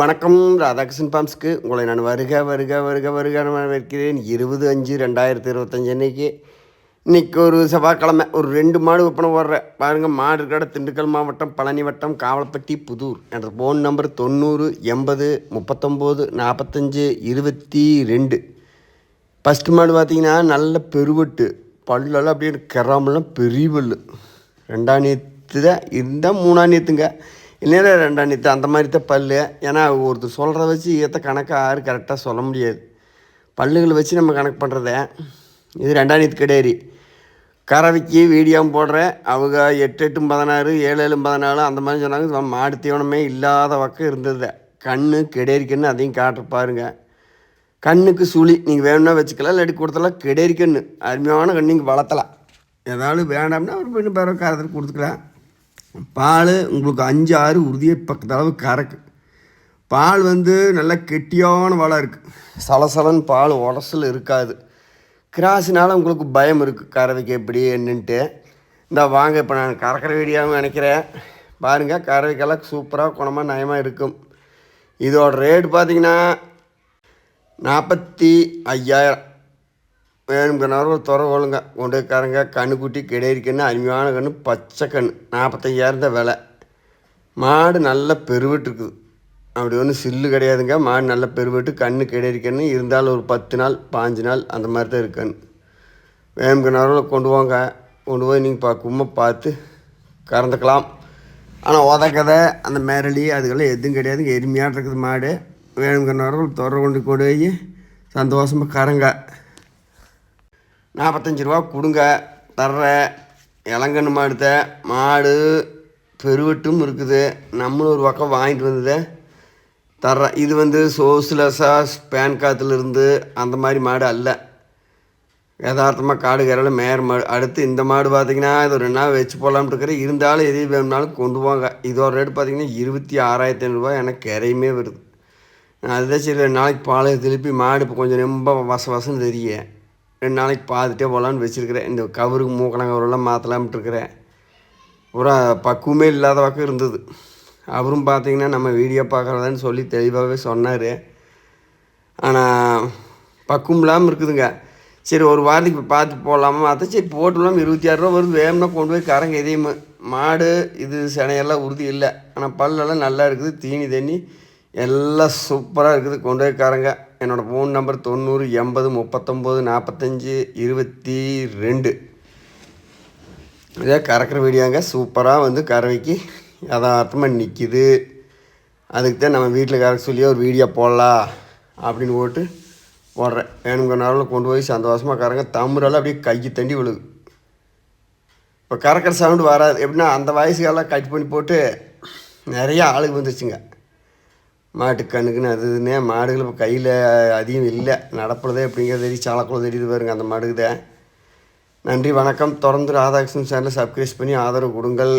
வணக்கம் ராதாகிருஷ்ணன் பாம்ஸ்க்கு. உங்களை நான் வருக வருக வருக வருக வரவேற்கிறேன். இருபது அஞ்சு ரெண்டாயிரத்தி இருபத்தஞ்சு அன்னைக்கு. இன்றைக்கி ஒரு செவ்வாய்க்கிழமை ஒரு ரெண்டு மாடு விற்பனை போடுறேன் பாருங்கள் மாடு கடை திண்டுக்கல் மாவட்டம் பழனி வட்டம் காவலப்பட்டி புதூர். என்ற ஃபோன் நம்பர் தொண்ணூறு எண்பது முப்பத்தொம்போது நாற்பத்தஞ்சு இருபத்தி ரெண்டு. ஃபஸ்ட்டு மாடு பார்த்தீங்கன்னா நல்ல பெருவெட்டு. பல்லெல்லாம் அப்படியே கிராமெல்லாம் பெரிய பல்லு. ரெண்டாம் நேற்று தான் இருந்தால் மூணாம் நேற்றுங்க இல்லைன்னா ரெண்டாம் நித்து அந்த மாதிரி தான் பல் ஏன்னா ஒருத்தர் சொல்கிறத வச்சு ஏற்ற கணக்காக ஆறு கரெக்டாக சொல்ல முடியாது. பல்லுகளை வச்சு நம்ம கணக்கு பண்ணுறத இது ரெண்டாம் நேற்று கிடையாது. கறவைக்கு வீடியோவும் போடுறேன். அவங்க எட்டு எட்டும் பதினாறு ஏழு ஏழும் பதினாலு அந்த மாதிரி சொன்னாங்க. மாடு தீவனமே இல்லாத பக்கம் இருந்தது. கண்ணு கிடையாது அதையும் காட்டுற பாருங்க. கண்ணுக்கு சுழி நீங்கள் வேணும்னா வச்சுக்கலாம் இல்லாட்டி கொடுத்தலாம் கிடையாது அருமையான கண்ணு நீங்கள் வளர்த்தலாம். ஏதாவது வேண்டாம்னா ஒரு பெண்ணு பேர காரத்தில் கொடுத்துக்கலாம். பால் உங்களுக்கு அஞ்சு ஆறு உறுதியை பக்கத்து அளவு கறக்கு. பால் வந்து நல்லா கெட்டியான வளம் இருக்குது சலசலன்னு பால் உடசல் இருக்காது. கிராஸினால் உங்களுக்கு பயம் இருக்குது கறவைக்கு எப்படி என்னன்ட்டு. இந்த வாங்க இப்போ நான் கறக்கிற வீடியோவும் நினைக்கிறேன். பாருங்கள் கறவைக்கெல்லாம் சூப்பராக குணமாக நயமாக இருக்கும். இதோட ரேட் பார்த்தீங்கன்னா நாற்பத்தி ஐயாயிரம். வேணுங்கிறனாலும் துறை ஒழுங்க கொண்டு போய்க்காரங்க கண்ணுக்குட்டி கிடையாது கண்ணு அருமையான கண்ணு பச்சை கன்று நாற்பத்தையாயிரம் தான் விலை. மாடு நல்ல பெருவிட்டுருக்குது அப்படி ஒன்றும் சில்லு கிடையாதுங்க. மாடு நல்ல பெருவிட்டு கண்ணு கிடையாது கன்று இருந்தாலும் ஒரு பத்து நாள் பாஞ்சு நாள் அந்த மாதிரி தான் இருக்கன்னு வேணுங்கிறனாலும் கொண்டு போங்க கொண்டு போய் நீங்கள் பா பக்குவமாக பார்த்து கறந்துக்கலாம். ஆனால் உதக்கதை அந்த மேரளி அதுக்கெல்லாம் எதுவும் கிடையாதுங்க. எருமையாக இருக்குது மாடு. வேணுங்கிறனாலும் துறை கொண்டு கொண்டு போய் சந்தோஷமாக கறங்க. நாற்பத்தஞ்சு ரூபா கொடுங்க. தர்ற. இளங்கன்று மாடுத்த மாடு பெருவெட்டும் இருக்குது. நம்மளும் ஒரு பக்கம் வாங்கிட்டு வந்தது. தர்ற. இது வந்து சோஸ்லஸா பேன் காத்துலேருந்து அந்த மாதிரி மாடு அல்ல. யதார்த்தமாக காடு கரையில் மேயர் மாடு அடுத்து இந்த மாடு பார்த்திங்கன்னா இது ஒரு ரெண்டு நாள் வச்சு போடலாம்னு இருக்கிறேன். இருந்தாலும் எது வேணும்னாலும் கொண்டு போங்க. இதோட ரேட் பார்த்தீங்கன்னா இருபத்தி ஆறாயிரத்தி ஐநூறுரூவா எனக்கு கரையுமே வருது. நான் அதுதான் சரி ரெண்டு நாளைக்கு பாலை திருப்பி மாடு இப்போ கொஞ்சம் ரொம்ப வச வசன்னு தெரியும் நாளைக்கு பார்த்துட்டே போகலான்னு வச்சுருக்கிறேன். இந்த கவருக்கு மூக்கணம் கவரெல்லாம் மாற்றலாம்ட்டு இருக்கிறேன் ஒரு பக்குவமே இல்லாத பக்கம் இருந்தது. அவரும் பார்த்தீங்கன்னா நம்ம வீடியோ பார்க்குறதான்னு சொல்லி தெளிவாகவே சொன்னார். ஆனால் பக்குவம் இல்லாமல் இருக்குதுங்க. சரி ஒரு வாரத்துக்கு பார்த்து போடலாமா மற்ற சரி போட்டுலாம் இருபத்தி ஆறு ரூபா வருது. வேணும்னா கொண்டு போய் கரங்க எதையும் மாடு இது சினையெல்லாம் உறுதி இல்லை. ஆனால் பல்லெல்லாம் நல்லா இருக்குது. தீனி தண்ணி எல்லாம் சூப்பராக இருக்குது. கொண்டு போய் கரங்க என்னோடய ஃபோன் நம்பர் தொண்ணூறு எண்பது முப்பத்தொம்போது நாற்பத்தஞ்சு இருபத்தி ரெண்டு. இதே கறக்கிற வீடியோங்க சூப்பராக வந்து கறவைக்கு யதார்த்தமாக நிற்கிது அதுக்கு தான் நம்ம வீட்டில் கறக்க சொல்லி ஒரு வீடியோ போடலாம் அப்படின்னு போட்டு போடுறேன். வேணுங்கிற நாளில் கொண்டு போய் சந்தோஷமாக கறங்க. தம்புரெல்லாம் அப்படியே கையை தண்டி விழுது. இப்போ கறக்கிற சவுண்டு வராது. எப்படின்னா அந்த வயசுக்கெல்லாம் கட் பண்ணி போட்டு நிறையா ஆளுங்க வந்துருச்சுங்க. மாட்டு கண்ணுக்குன்னு அது இதுன்னே மாடுகள் இப்போ கையில் அதிகம் இல்லை. நடப்புறதே அப்படிங்கிறது தெரியும். சாலக்குளம் தெரியுது பாருங்க அந்த மாடுக்குதான் நன்றி வணக்கம். தொடர்ந்து ராதாகிருஷ்ணன் சேனலை சப்ஸ்கிரைப் பண்ணி ஆதரவு கொடுங்கள்.